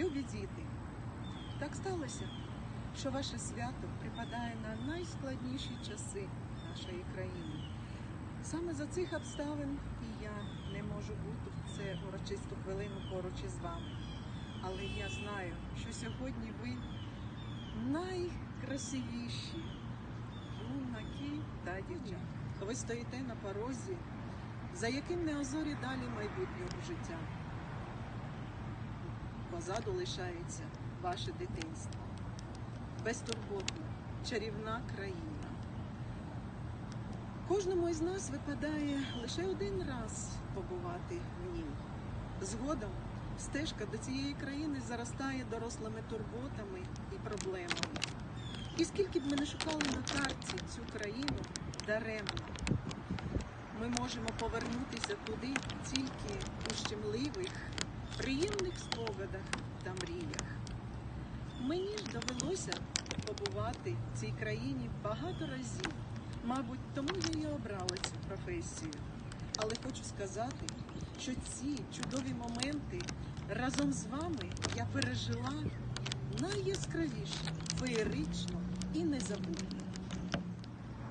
Любі діти, так сталося, що ваше свято припадає на найскладніші часи нашої країни. Саме за цих обставин і я не можу бути в це урочисту хвилину поруч із вами. Але я знаю, що сьогодні ви найкрасивіші юнаки та дівчата. Ви стоїте на порозі, за яким не озорі далі майбутнього життя. Позаду лишається ваше дитинство, безтурботна, чарівна країна. Кожному із нас випадає лише один раз побувати в ній. Згодом стежка до цієї країни заростає дорослими турботами і проблемами. І скільки б ми не шукали на карті цю країну даремно, ми можемо повернутися туди тільки у щемливих, приємних спогадах та мріях. Мені ж довелося побувати в цій країні багато разів. Мабуть, тому я і обрала цю професію. Але хочу сказати, що ці чудові моменти разом з вами я пережила найяскравіше, феєрично і незабутньо.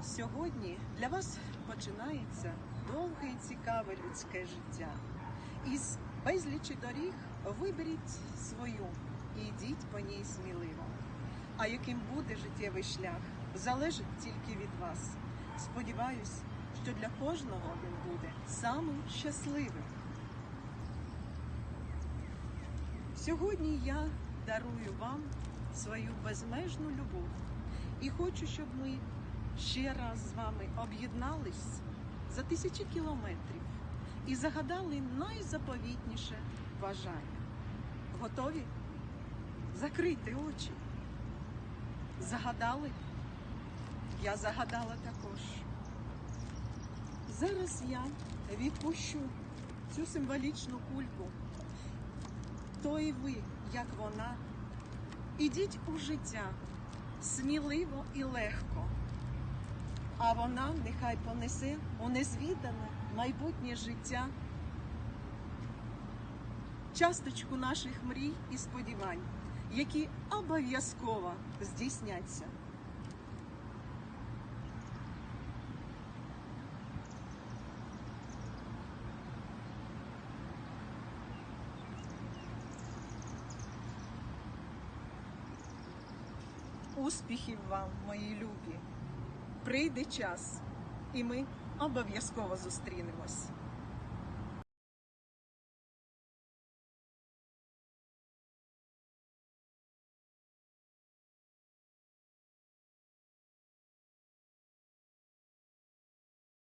Сьогодні для вас починається довге і цікаве людське життя. Із безлічі доріг виберіть свою і йдіть по ній сміливо. А яким буде життєвий шлях, залежить тільки від вас. Сподіваюсь, що для кожного він буде самим щасливим. Сьогодні я дарую вам свою безмежну любов і хочу, щоб ми ще раз з вами об'єднались за тисячі кілометрів і загадали найзаповітніше бажання. Готові? Закрийте очі. Загадали? Я загадала також. Зараз я відпущу цю символічну кульку. То і ви, як вона, ідіть у життя сміливо і легко. А вона нехай понесе у незвідане майбутнє життя часточку наших мрій і сподівань, які обов'язково здійсняться. Успіхів вам, мої любі! Прийде час, і ми обов'язково зустрінемось.